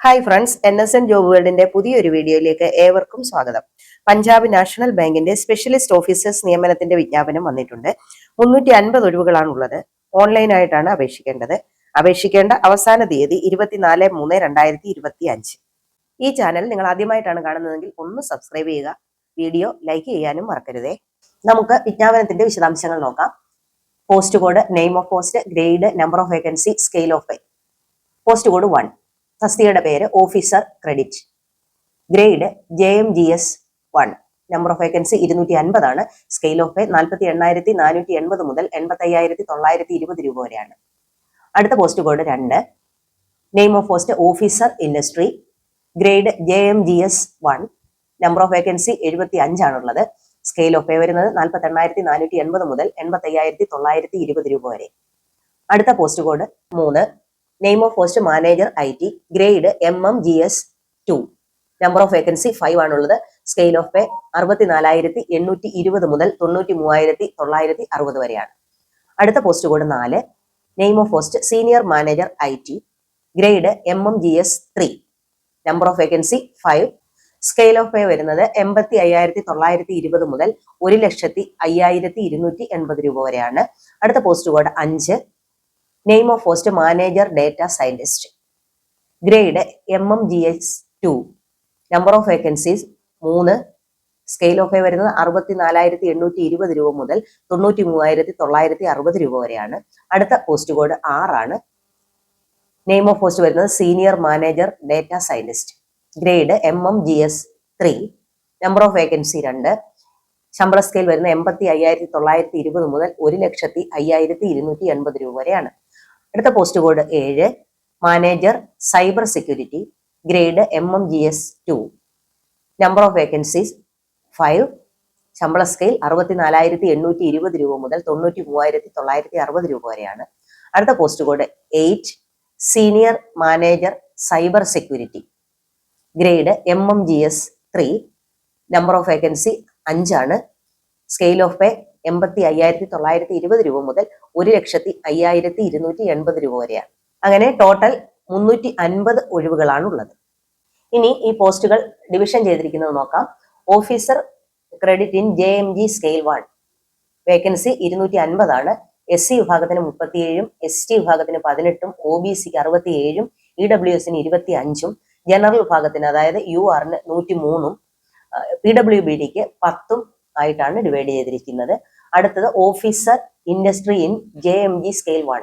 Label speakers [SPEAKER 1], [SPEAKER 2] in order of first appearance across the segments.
[SPEAKER 1] Hi friends N S N job വേൾഡിന്റെ പുതിയൊരു വീഡിയോയിലേക്ക് ഏവർക്കും സ്വാഗതം. പഞ്ചാബ് നാഷണൽ ബാങ്കിന്റെ സ്പെഷ്യലിസ്റ്റ് ഓഫീസേഴ്സ് നിയമനത്തിന്റെ വിജ്ഞാപനം വന്നിട്ടുണ്ട്. മുന്നൂറ്റി അൻപത് ഒഴിവുകളാണുള്ളത് ഓൺലൈനായിട്ടാണ് അപേക്ഷിക്കേണ്ടത്. അപേക്ഷിക്കേണ്ട അവസാന തീയതി ഇരുപത്തിനാല് മൂന്ന് രണ്ടായിരത്തി ഇരുപത്തി അഞ്ച് ഈ ചാനൽ നിങ്ങൾ ആദ്യമായിട്ടാണ് കാണുന്നതെങ്കിൽ ഒന്ന് സബ്സ്ക്രൈബ് ചെയ്യുക. വീഡിയോ ലൈക്ക് ചെയ്യാനും മറക്കരുതേ. നമുക്ക് വിജ്ഞാപനത്തിന്റെ വിശദാംശങ്ങൾ നോക്കാം. Post code name of post grade number of vacancy scale of pay. Post code one. തസ്തികയുടെ പേര് officer credit. Grade J M G S one. Number of vacancy ഇരുന്നൂറ്റി അൻപതാണ് സ്കെയിൽ ഓഫ് പേ നാൽപ്പത്തി എണ്ണായിരത്തി നാനൂറ്റി എൺപത് മുതൽ എൺപത്തി അയ്യായിരത്തി തൊള്ളായിരത്തി ഇരുപത് രൂപ വരെയാണ്. അടുത്ത പോസ്റ്റ് കോഡ് രണ്ട്. Name of post officer industry grade J M G S one number of vacancy എഴുപത്തി അഞ്ചാണുള്ളത് സ്കെയിൽ ഓഫ് പേ വരുന്നത് നാൽപ്പത്തി എണ്ണായിരത്തി നാനൂറ്റി എൺപത് മുതൽ എൺപത്തി അയ്യായിരത്തി തൊള്ളായിരത്തി ഇരുപത് രൂപ വരെ. അടുത്ത പോസ്റ്റ് കോഡ് മൂന്ന്. Name of post manager I T grade M M G S two number of vacancy five ആണുള്ളത്. സ്കെയിൽ ഓഫ് പേ അറുപത്തിനാലായിരത്തി എണ്ണൂറ്റി ഇരുപത് മുതൽ തൊണ്ണൂറ്റി മൂവായിരത്തി തൊള്ളായിരത്തി അറുപത് വരെയാണ്. അടുത്ത പോസ്റ്റ് കോഡ് നാല്. Name of post senior manager I T grade M M G S three number of vacancy five scale of pay വരുന്നത് എൺപത്തി അയ്യായിരത്തി തൊള്ളായിരത്തി ഇരുപത് മുതൽ ഒരു ലക്ഷത്തി അയ്യായിരത്തി ഇരുന്നൂറ്റി എൺപത് രൂപ വരെയാണ്. അടുത്ത പോസ്റ്റ് കോഡ് അഞ്ച്. Name of post manager data scientist grade M M G H two number of vacancies മൂന്ന്. സ്കെയിൽ ഓഫ് പേ വരുന്നത് അറുപത്തി നാലായിരത്തി എണ്ണൂറ്റി ഇരുപത് രൂപ മുതൽ തൊണ്ണൂറ്റി മൂവായിരത്തി തൊള്ളായിരത്തി അറുപത് രൂപ വരെയാണ്. അടുത്ത പോസ്റ്റ് കോഡ് ആറാണ്. നെയിം ഓഫ് പോസ്റ്റ് വരുന്നത് senior manager data scientist grade M M G S three number of vacancy രണ്ട്. ശമ്പള സ്കെയിൽ വരുന്ന എൺപത്തി അയ്യായിരത്തി തൊള്ളായിരത്തി ഇരുപത് മുതൽ ഒരു ലക്ഷത്തി അയ്യായിരത്തി ഇരുന്നൂറ്റി എൺപത് രൂപ വരെയാണ്. അടുത്ത പോസ്റ്റ് കോഡ് ഏഴ് manager cyber security grade M M G S two number of vacancies five ശമ്പള സ്കെയിൽ അറുപത്തിനാലായിരത്തി എണ്ണൂറ്റി ഇരുപത് രൂപ മുതൽ തൊണ്ണൂറ്റി മൂവായിരത്തി തൊള്ളായിരത്തി അറുപത് രൂപ വരെയാണ്. അടുത്ത post code eight senior manager cyber security grade M M G S three number of vacancy അഞ്ചാണ്. സ്കെയിൽ ഓഫ് പേ എൺപത്തി അയ്യായിരത്തി തൊള്ളായിരത്തി ഇരുപത് രൂപ മുതൽ ഒരു ലക്ഷത്തി അയ്യായിരത്തി ഇരുന്നൂറ്റി എൺപത് രൂപ വരെയാണ് അങ്ങനെ ടോട്ടൽ മുന്നൂറ്റി അൻപത് ഒഴിവുകളാണ് ഉള്ളത് ഇനി ഈ പോസ്റ്റുകൾ ഡിവിഷൻ ചെയ്തിരിക്കുന്നത് നോക്കാം. Officer credit in J M G scale one vacancy ഇരുന്നൂറ്റി അൻപതാണ് എസ് സി വിഭാഗത്തിന് മുപ്പത്തിയേഴും എസ് ടി വിഭാഗത്തിന് പതിനെട്ടും ഒ ബി സിക്ക് അറുപത്തിയേഴും ഇ ഡബ്ല്യു എസിന് ഇരുപത്തി അഞ്ചും ജനറൽ വിഭാഗത്തിന് അതായത് യു ആറിന് നൂറ്റി മൂന്നും പി ഡബ്ല്യു ബി ഡിക്ക് പത്തും ആയിട്ടാണ് ഡിവൈഡ് ചെയ്തിരിക്കുന്നത്. അടുത്തത് officer industry in J M G scale one.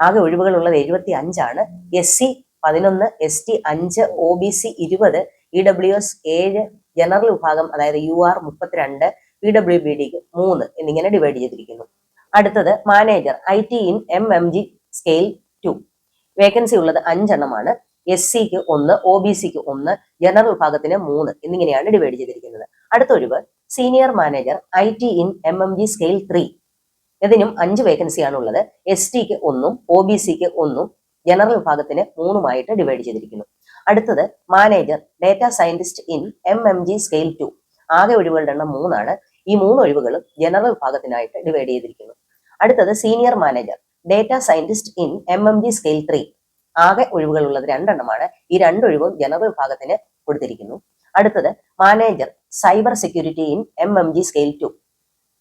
[SPEAKER 1] ആകെ ഒഴിവുകളുള്ളത് എഴുപത്തി അഞ്ചാണ് എസ് സി പതിനൊന്ന് എസ് ടി അഞ്ച് ഒ ബി സി ഇരുപത് ഇ ഡബ്ല്യു എസ് ഏഴ് ജനറൽ വിഭാഗം അതായത് യു ആർ മുപ്പത്തിരണ്ട് പി ഡബ്ല്യു ബി ഡിക്ക് മൂന്ന് എന്നിങ്ങനെ ഡിവൈഡ് ചെയ്തിരിക്കുന്നു. അടുത്തത് manager I T in M M G scale two. Vacancy ഉള്ളത് അഞ്ചെണ്ണമാണ്. എസ് സിക്ക് ഒന്ന് ഒ ബി സിക്ക് ഒന്ന് ജനറൽ വിഭാഗത്തിന് മൂന്ന് എന്നിങ്ങനെയാണ് ഡിവൈഡ് ചെയ്തിരിക്കുന്നത്. അടുത്ത ഒഴിവ് senior manager I T in M M G scale three ഇതിനും അഞ്ച് വേക്കൻസിയാണ് ഉള്ളത് എസ് ടിക്ക് ഒന്നും ഒ ബി സിക്ക് ഒന്നും ജനറൽ വിഭാഗത്തിന് മൂന്നുമായിട്ട് ഡിവൈഡ് ചെയ്തിരിക്കുന്നു. അടുത്തത് manager data scientist in M M G scale two ആകെ ഒഴിവുകളുടെ എണ്ണം മൂന്നാണ്. ഈ മൂന്ന് ഒഴിവുകളും ജനറൽ വിഭാഗത്തിനായിട്ട് ഡിവൈഡ് ചെയ്തിരിക്കുന്നു. അടുത്തത് senior manager data scientist in M M G scale three ആകെ ഒഴിവുകളുള്ളത് രണ്ടെണ്ണമാണ്. ഈ രണ്ടൊഴിവും ജനറൽ വിഭാഗത്തിന് കൊടുത്തിരിക്കുന്നു. അടുത്തത് manager cyber security in M M G scale two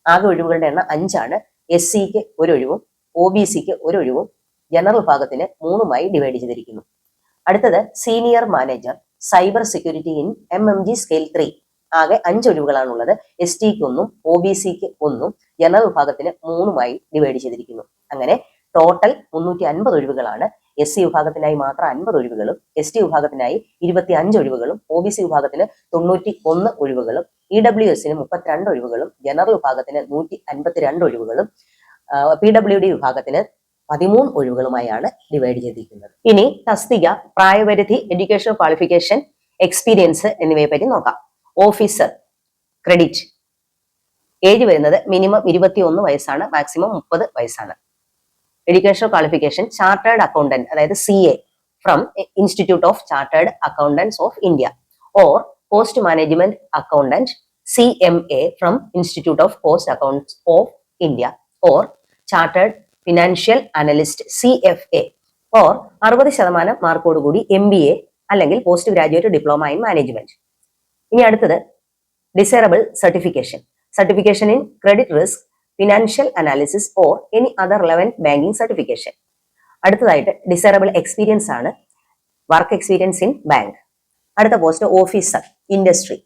[SPEAKER 1] ആകെ ഒഴിവുകളുടെ എണ്ണം അഞ്ചാണ്. എസ് സിക്ക് ഒരു ഒഴിവും ഒ ബി സിക്ക് ഒരു ഒഴിവും ജനറൽ വിഭാഗത്തിന് മൂന്നുമായി ഡിവൈഡ് ചെയ്തിരിക്കുന്നു. അടുത്തത് senior manager cyber security in M M G scale three ആകെ അഞ്ച് ഒഴിവുകളാണുള്ളത്. എസ് ടിക്ക് ഒന്നും ഒ ബി സിക്ക് ഒന്നും ജനറൽ വിഭാഗത്തിന് മൂന്നുമായി ഡിവൈഡ് ചെയ്തിരിക്കുന്നു. അങ്ങനെ ടോട്ടൽ മുന്നൂറ്റി അൻപത് ഒഴിവുകളാണ് എസ് സി വിഭാഗത്തിനായി മാത്രം അൻപത് ഒഴിവുകളും എസ് ടി വിഭാഗത്തിനായി ഇരുപത്തി അഞ്ച് ഒഴിവുകളും ഒ ബി സി വിഭാഗത്തിന് തൊണ്ണൂറ്റി ഒന്ന് ഒഴിവുകളും ഇ ഡബ്ല്യു എസിന് മുപ്പത്തിരണ്ട് ഒഴിവുകളും ജനറൽ വിഭാഗത്തിന് നൂറ്റി അൻപത്തിരണ്ട് ഒഴിവുകളും പി ഡബ്ല്യു ഡി വിഭാഗത്തിന് പതിമൂന്ന് ഒഴിവുകളുമായാണ് ഡിവൈഡ് ചെയ്തിരിക്കുന്നത്. ഇനി തസ്തിക പ്രായപരിധി എഡ്യൂക്കേഷൻ ക്വാളിഫിക്കേഷൻ എക്സ്പീരിയൻസ് എന്നിവയെ പറ്റി നോക്കാം. Officer credit. ഏജ് വരുന്നത് മിനിമം ഇരുപത്തി ഒന്ന് വയസ്സാണ് മാക്സിമം മുപ്പത് വയസ്സാണ്. എഡ്യൂക്കേഷണൽ ക്വാളിഫിക്കേഷൻ ചാർട്ടേഡ് അക്കൗണ്ടന്റ് അതായത് C A from institute of chartered accountants of India or cost management accountant C M A from institute of cost accounts of India or chartered financial analyst C F A or അറുപത് ശതമാനം മാർക്കോട് കൂടി M B A അല്ലെങ്കിൽ post graduate diploma in management ഇനി അടുത്തത് desirable certification certification in credit risk financial analysis or any other relevant banking certification അടുത്തതായിട്ട് desirable experience ആണ്. Work experience in bank അടുത്ത പോസ്റ്റ് ഓഫീസർ ഇൻഡസ്ട്രി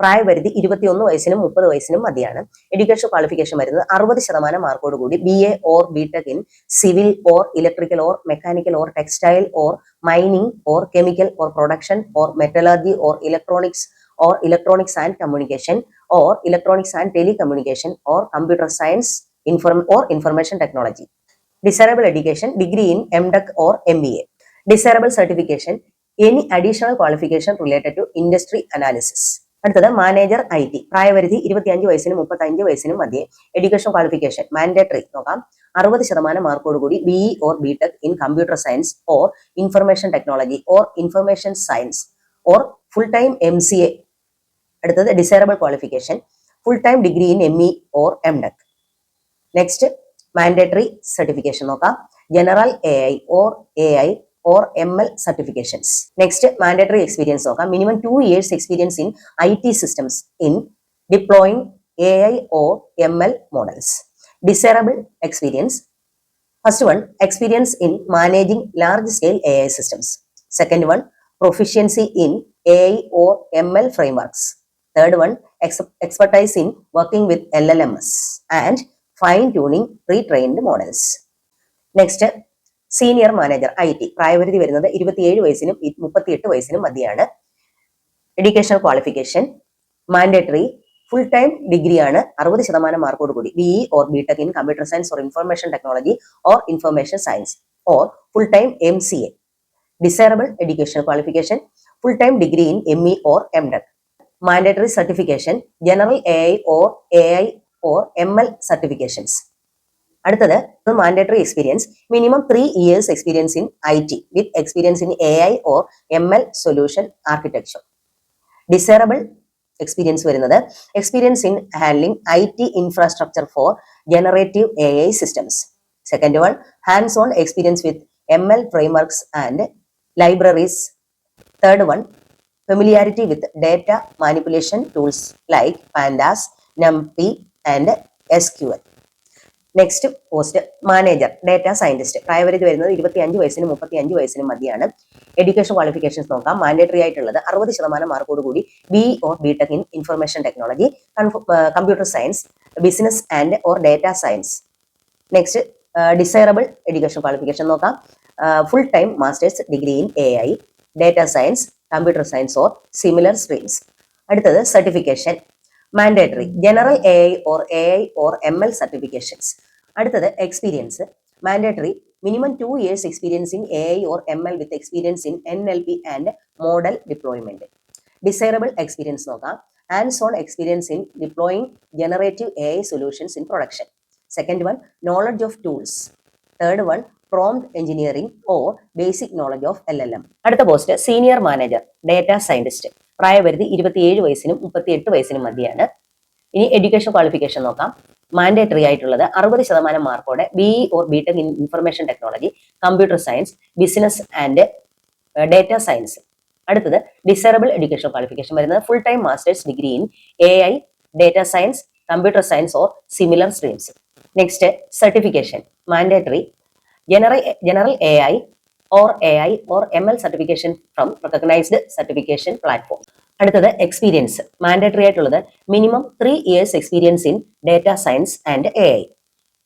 [SPEAKER 1] പ്രായപരിധി ഇരുപത്തിയൊന്ന് വയസ്സിനും മുപ്പത് വയസ്സിനും മതിയാണ്. എഡ്യൂക്കേഷൻ ക്വാളിഫിക്കേഷൻ വരുന്നത് അറുപത് ശതമാനം മാർക്കോട് കൂടി. B A or B tech in civil or electrical or mechanical or textile or mining or chemical or production or metallurgy or electronics or electronics and communication or electronics and telecommunication or computer science ഇൻഫോർ or information technology desirable education degree in M tech or M B A desirable certification any additional qualification related to industry analysis അടുത്തത് manager I T പ്രായപരിധി ഇരുപത്തിയഞ്ച് വയസ്സിനും മുപ്പത്തഞ്ച് വയസ്സിനും മധ്യേ. Education qualification mandatory നോക്കാം. അറുപത് ശതമാനം മാർക്കോട് കൂടി B or B tech in computer science or information technology or information science or full time M C A അടുത്തത് desirable qualification full time degree in M E or M tech next mandatory certification നോക്കാം. General A I or A I or M L certifications next mandatory experience നോക്കാം. Minimum two years experience in I T systems in deploying A I or M L models desirable experience first one experience in managing large scale A I systems second one proficiency in A I or M L frameworks third one expertise in working with L L M S and fine tuning pre trained models next senior manager I T പ്രായപരിധി വരുന്നത് ഇരുപത്തിയേഴ് വയസ്സിനും മുപ്പത്തിയെട്ട് വയസ്സിനും മതിയാണ്. Education qualification mandatory full time ഡിഗ്രിയാണ് അറുപത് ശതമാനം മാർക്കോട് കൂടി. B E or B tech in computer science or information technology or information science or full time M C A desirable education qualification full time degree in M E or M tech A I or A I or M L certifications അടുത്തത് mandatory experience minimum three years experience in I T with experience in A I or M L solution architecture desirable experience വരുന്നത് experience in handling I T infrastructure for generative A I systems second one hands on experience with M L frameworks and libraries third one familiarity with data manipulation tools like pandas numpy and sql. Next post manager data scientist പ്രായപരിധി വരുന്നത് ഇരുപത്തി അഞ്ച് വയസ്സിനും മുപ്പത്തി അഞ്ച് വയസ്സിനും മതിയാണ്. Education qualifications നോക്കാം. മാൻഡേറ്ററി ആയിട്ടുള്ളത് അറുപത് ശതമാനം മാർക്കോടുകൂടി B or B tech in information technology computer science business and or data science next desirable education qualification നോക്കാം. Full time masters degree in A I data science computer science or similar streams അടുത്തത് certification mandatory general A I or A I or M L certifications അടുത്തത് experience mandatory minimum two years experience in A I or M L with experience in N L P and model deployment desirable experience നോക്കാം. And on experience in deploying generative A I solutions in production second one knowledge of tools third one prompt engineering or basic knowledge of L L M അടുത്ത post senior manager data scientist പ്രായപരിധി ഇരുപത്തിയേഴ് വയസ്സിനും മുപ്പത്തിയെട്ട് വയസ്സിനും മധ്യയാണ്. ഇനി education qualification നോക്കാം. Mandatory ആയിട്ടുള്ളത് അറുപത് ശതമാനം മാർക്കോടെ B or B tech in information technology computer science business and data science അടുത്തത് ഡിസറബിൾ എഡ്യൂക്കേഷൻ ക്വാളിഫിക്കേഷൻ വരുന്നത് full time masters degree in A I data science computer science or similar streams next certification mandatory general or A I or M L certification from recognised certification platform അടുത്തത് experience mandatory ആയിട്ടുള്ളത് minimum three years experience in data science and A I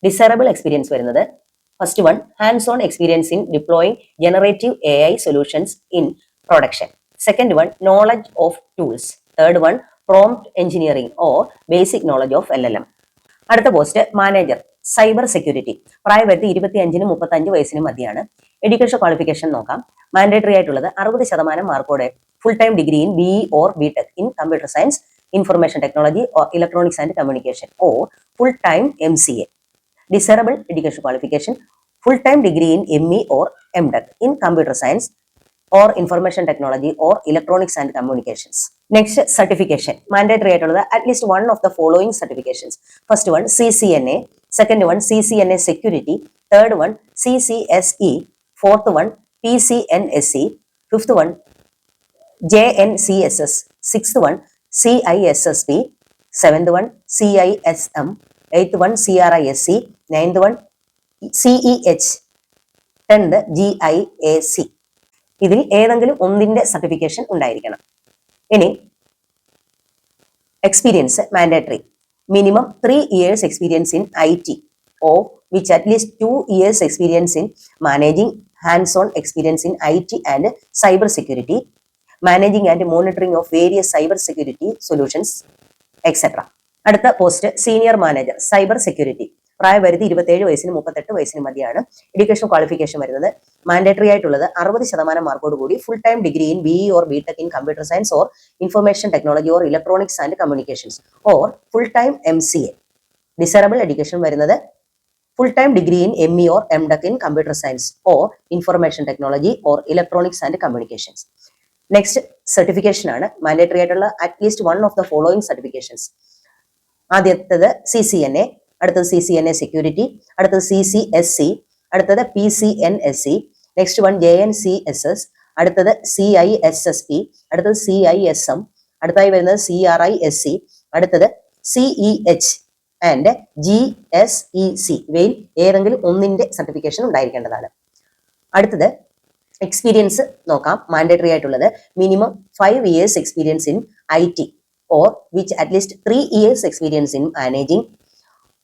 [SPEAKER 1] desirable experience വരുന്നത് first one hands on experience in deploying generative A I solutions in production second one knowledge of tools third one prompt engineering or basic knowledge of L L M അടുത്ത post manager cyber security. പ്രായപരിധി ഇരുപത്തി അഞ്ചിനും മുപ്പത്തി അഞ്ച് വയസ്സിനും മതിയാണ്. Education qualification നോക്കാം. Mandatory ആയിട്ടുള്ളത് അറുപത് ശതമാനം മാർക്കോടെ full time degree in B or B tech in computer science information technology or electronics and communication or full time M C A desirable education qualification full time degree in M E or M tech in computer science or information technology or electronics and communications next certification mandatory ആയിട്ടുള്ളത് at least one of the following certifications first one C C N A second third one C C S E fourth one P C N S E fifth one J N C S S sixth one C I S S P seventh one C I S M eighth one C R I S C ninth one CE H tenth G I A C ഇതിൽ ഏതെങ്കിലും ഒന്നിന്റെ certification ഉണ്ടായിരിക്കണം. ഇനി experience mandatory years experience in I T of which at least two years experience in managing hands on experience in I T and cyber security managing and monitoring of various cyber security solutions etcetera അടുത്ത post senior manager cyber security പ്രായപരിധി ഇരുപത്തേഴ് വയസ്സിന് മുപ്പത്തെട്ട് വയസ്സിന് മതിയാണ്. Education qualification വരുന്നത്. Mandatory ആയിട്ടുള്ളത് അറുപത് ശതമാനം മാർക്കോട് കൂടി full time degree in B or B tech in computer science or information technology or electronics and communications or full time M C A desirable education വരുന്നത് full time degree in M E or M tech in computer science or information technology or electronics and communications next certification ആണ്. Mandatory ആയിട്ടുള്ള at least one of the following certifications ആദ്യത്തേത് C C N A അടുത്തത് C C N A security അടുത്തത് C C S C അടുത്തത് P C N S C next one J N C S S അടുത്തത് C I S S P അടുത്തത് C I S M അടുത്തായി വരുന്നത് C R I S C അടുത്തത് C E H and G S E C ഇവയിൽ ഏതെങ്കിലും ഒന്നിന്റെ certification ഉണ്ടായിരിക്കേണ്ടതാണ്. അടുത്തത് experience നോക്കാം. മാൻഡേറ്ററി ആയിട്ടുള്ളത് minimum five years experience in I T or which at least three years experience in managing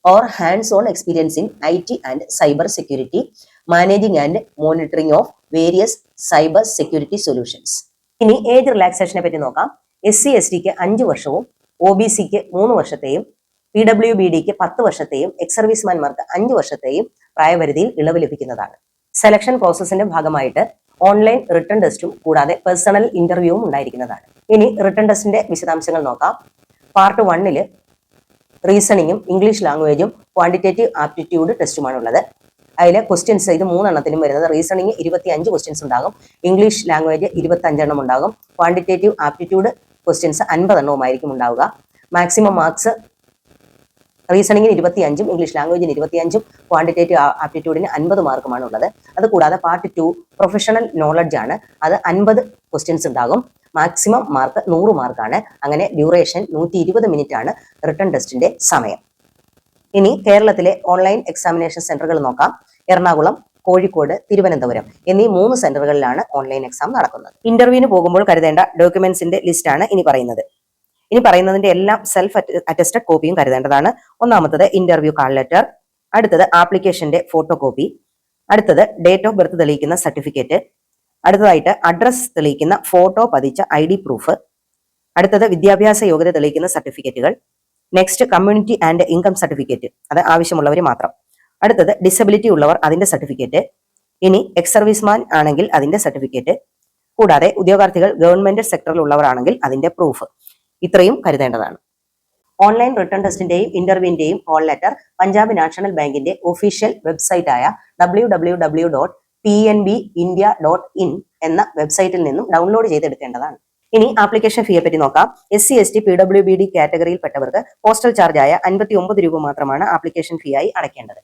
[SPEAKER 1] or on experience in I T and cyber security managing and monitoring of various cyber security solutions ഇനി age റിലാക്സേഷനെ പറ്റി നോക്കാം? S C S ടിക്ക് അഞ്ച് വർഷവും O B സിക്ക് മൂന്ന് വർഷത്തെയും പി ഡബ്ല്യു ബി ഡിക്ക് പത്ത് വർഷത്തെയും എക്സ് സർവീസ്മാൻമാർക്ക് അഞ്ച് വർഷത്തെയും പ്രായപരിധിയിൽ ഇളവ് ലഭിക്കുന്നതാണ്. സെലക്ഷൻ പ്രോസസ്സിന്റെ ഭാഗമായിട്ട് ഓൺലൈൻ റിട്ടേൺ ടെസ്റ്റും കൂടാതെ പേഴ്സണൽ ഇന്റർവ്യൂവും ഉണ്ടായിരിക്കുന്നതാണ്. ഇനി റിട്ടേൺ ടെസ്റ്റിന്റെ വിശദാംശങ്ങൾ നോക്കാം. പാർട്ട് വണ്ണിൽ റീസണിങ്ങും ഇംഗ്ലീഷ് ലാംഗ്വേജും ക്വാണ്ടിറ്റേറ്റീവ് ആപ്റ്റിറ്റ്യൂഡ് ടെസ്റ്റുമാണ് ഉള്ളത് അതിലെ ക്വസ്റ്റ്യൻസ് ഇത് മൂന്നെണ്ണത്തിലും വരുന്നത്. റീസണിങ് ഇരുപത്തി അഞ്ച് ക്വസ്റ്റ്യൻസ് ഉണ്ടാകും. ഇംഗ്ലീഷ് ലാംഗ്വേജ് ഇരുപത്തി അഞ്ചെണ്ണം ഉണ്ടാകും. ക്വാണ്ടിറ്റേറ്റീവ് ആപ്റ്റിറ്റ്യൂഡ് ക്വസ്റ്റ്യൻസ് അൻപതെണ്ണവുമായിരിക്കും ഉണ്ടാവുക. മാക്സിമം മാർക്സ് റീസണിങ്ങിന് ഇരുപത്തി അഞ്ചും ഇംഗ്ലീഷ് ലാംഗ്വേജിന് ഇരുപത്തി അഞ്ചും ക്വാണ്ടിറ്റേറ്റീവ് ആപ്റ്റിറ്റ്യൂഡിന് അൻപത് മാർക്കുമാണ് ഉള്ളത് അതുകൂടാതെ പാർട്ട് ടു പ്രൊഫഷണൽ നോളജ് ആണ്. അത് അൻപത് ക്വസ്റ്റ്യൻസ് ഉണ്ടാകും. മാക്സിമം മാർക്ക് നൂറ് മാർക്കാണ് അങ്ങനെ ഡ്യൂറേഷൻ നൂറ്റി ഇരുപത് മിനിറ്റ് ആണ് റിട്ടേൺ ടെസ്റ്റിന്റെ സമയം. ഇനി കേരളത്തിലെ ഓൺലൈൻ എക്സാമിനേഷൻ സെന്ററുകൾ നോക്കാം. എറണാകുളം കോഴിക്കോട് തിരുവനന്തപുരം എന്നീ മൂന്ന് സെന്ററുകളിലാണ് ഓൺലൈൻ എക്സാം നടക്കുന്നത്. ഇന്റർവ്യൂവിന് പോകുമ്പോൾ കരുതേണ്ട ഡോക്യുമെന്റ്സിന്റെ ലിസ്റ്റാണ് ഇനി പറയുന്നത്. ഇനി പറയുന്നതിന്റെ എല്ലാം സെൽഫ് അറ്റസ്റ്റഡ് കോപ്പിയും കരുതേണ്ടതാണ്. ഒന്നാമത്തത് ഇന്റർവ്യൂ കാൾ ലെറ്റർ അടുത്തത് ആപ്ലിക്കേഷന്റെ ഫോട്ടോ കോപ്പി അടുത്തത് ഡേറ്റ് ഓഫ് ബർത്ത് തെളിയിക്കുന്ന സർട്ടിഫിക്കറ്റ് അടുത്തതായിട്ട് അഡ്രസ് തെളിയിക്കുന്ന ഫോട്ടോ പതിച്ച ഐ ഡി പ്രൂഫ് അടുത്തത് വിദ്യാഭ്യാസ യോഗ്യത തെളിയിക്കുന്ന സർട്ടിഫിക്കറ്റുകൾ next community and income certificate അത് ആവശ്യമുള്ളവർ മാത്രം. അടുത്തത് ഡിസബിലിറ്റി ഉള്ളവർ അതിന്റെ സർട്ടിഫിക്കറ്റ് ഇനി എക്സ് സർവീസ്മാൻ ആണെങ്കിൽ അതിന്റെ സർട്ടിഫിക്കറ്റ് കൂടാതെ ഉദ്യോഗാർത്ഥികൾ ഗവൺമെന്റ് സെക്ടറിൽ ഉള്ളവരാണെങ്കിൽ അതിന്റെ പ്രൂഫ് ഇത്രയും കരുതേണ്ടതാണ്. ഓൺലൈൻ റിട്ടേൺ ടെസ്റ്റിന്റെയും ഇന്റർവ്യൂവിന്റെയും കോൾ ലെറ്റർ പഞ്ചാബ് നാഷണൽ ബാങ്കിന്റെ official വെബ്സൈറ്റായ W W W dot P N B India dot in എന്ന വെബ്സൈറ്റിൽ നിന്നും ഡൗൺലോഡ് ചെയ്തെടുക്കേണ്ടതാണ്. ഇനി ആപ്ലിക്കേഷൻ ഫീയെ പറ്റി നോക്കാം. S C S T P W B D കാറ്റഗറിയിൽപ്പെട്ടവർക്ക് postal ചാർജായ അൻപത്തി ഒമ്പത് രൂപ മാത്രമാണ് ആപ്ലിക്കേഷൻ ഫീ ആയി അടയ്ക്കേണ്ടത്.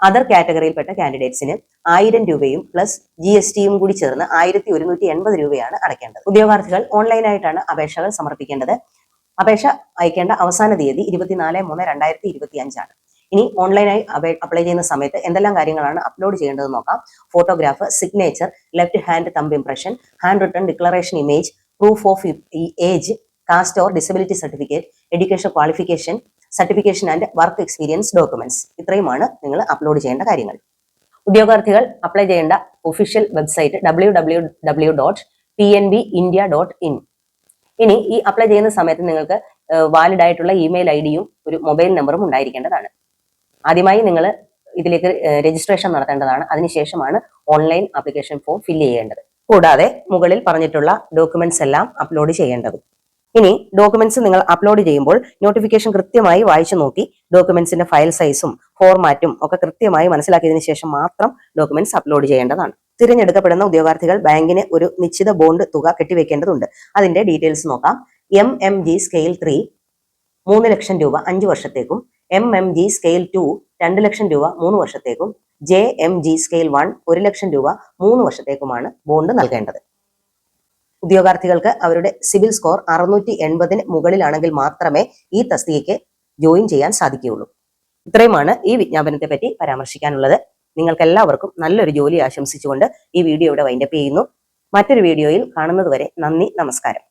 [SPEAKER 1] അതർ കാറ്റഗറിയിൽപ്പെട്ട കാൻഡിഡേറ്റ്സിന് ആയിരം രൂപയും പ്ലസ് ജി എസ് ടിയും കൂടി ചേർന്ന് ആയിരത്തി ഒരുന്നൂറ്റി എൺപത് രൂപയാണ് അടയ്ക്കേണ്ടത്. ഉദ്യോഗാർത്ഥികൾ ഓൺലൈനായിട്ടാണ് അപേക്ഷകൾ സമർപ്പിക്കേണ്ടത്. അപേക്ഷ അയക്കേണ്ട അവസാന തീയതി ഇരുപത്തിനാല് മൂന്ന് രണ്ടായിരത്തി ഇരുപത്തി അഞ്ചാണ് ഇനി ഓൺലൈനായി അപ്ലൈ ചെയ്യുന്ന സമയത്ത് എന്തെല്ലാം കാര്യങ്ങളാണ് അപ്ലോഡ് ചെയ്യേണ്ടത് നോക്കാം. Photograph signature left hand thumb impression hand written declaration image proof of age caste or disability certificate education qualification certification and work experience documents ഇത്രയുമാണ് നിങ്ങൾ അപ്ലോഡ് ചെയ്യേണ്ട കാര്യങ്ങൾ. ഉദ്യോഗാർത്ഥികൾ അപ്ലൈ ചെയ്യേണ്ട official website W W W dot P N B India dot in ഇനി ഈ apply ചെയ്യുന്ന സമയത്ത് നിങ്ങൾക്ക് വാലിഡ് ആയിട്ടുള്ള ഇമെയിൽ ഐ ഡിയും ഒരു മൊബൈൽ നമ്പറും ഉണ്ടായിരിക്കേണ്ടതാണ്. ആദ്യമായി നിങ്ങൾ ഇതിലേക്ക് രജിസ്ട്രേഷൻ നടത്തേണ്ടതാണ്. അതിനുശേഷമാണ് ഓൺലൈൻ ആപ്ലിക്കേഷൻ ഫോം ഫില്ല് ചെയ്യേണ്ടത്. കൂടാതെ മുകളിൽ പറഞ്ഞിട്ടുള്ള ഡോക്യുമെന്റ്സ് എല്ലാം അപ്ലോഡ് ചെയ്യേണ്ടത്. ഇനി ഡോക്യുമെന്റ്സ് നിങ്ങൾ അപ്ലോഡ് ചെയ്യുമ്പോൾ നോട്ടിഫിക്കേഷൻ കൃത്യമായി വായിച്ചു നോക്കി ഡോക്യുമെന്റ്സിന്റെ ഫയൽ സൈസും ഫോർമാറ്റും ഒക്കെ കൃത്യമായി മനസ്സിലാക്കിയതിനു ശേഷം മാത്രം ഡോക്യുമെന്റ്സ് അപ്ലോഡ് ചെയ്യേണ്ടതാണ്. തിരഞ്ഞെടുക്കപ്പെടുന്ന ഉദ്യോഗാർത്ഥികൾ ബാങ്കിന് ഒരു നിശ്ചിത ബോണ്ട് തുക കെട്ടിവെക്കേണ്ടതുണ്ട്. അതിന്റെ ഡീറ്റെയിൽസ് നോക്കാം. M M G scale three മൂന്ന് ലക്ഷം രൂപ അഞ്ച് വർഷത്തേക്കും M M G scale two രണ്ട് ലക്ഷം രൂപ മൂന്ന് വർഷത്തേക്കും J M G scale one ഒരു ലക്ഷം രൂപ മൂന്ന് വർഷത്തേക്കുമാണ് ബോണ്ട് നൽകേണ്ടത്. ഉദ്യോഗാർത്ഥികൾക്ക് അവരുടെ സിവിൽ സ്കോർ അറുന്നൂറ്റി എൺപതിന് മുകളിലാണെങ്കിൽ മാത്രമേ ഈ തസ്തികയ്ക്ക് ജോയിൻ ചെയ്യാൻ സാധിക്കുകയുള്ളൂ. ഇത്രയുമാണ് ഈ വിജ്ഞാപനത്തെ പറ്റി പരാമർശിക്കാനുള്ളത്. നിങ്ങൾക്ക് എല്ലാവർക്കും നല്ലൊരു ജോലി ആശംസിച്ചുകൊണ്ട് ഈ വീഡിയോ ഇവിടെ വൈൻഡപ്പ് ചെയ്യുന്നു. മറ്റൊരു വീഡിയോയിൽ കാണുന്നതുവരെ നന്ദി നമസ്കാരം.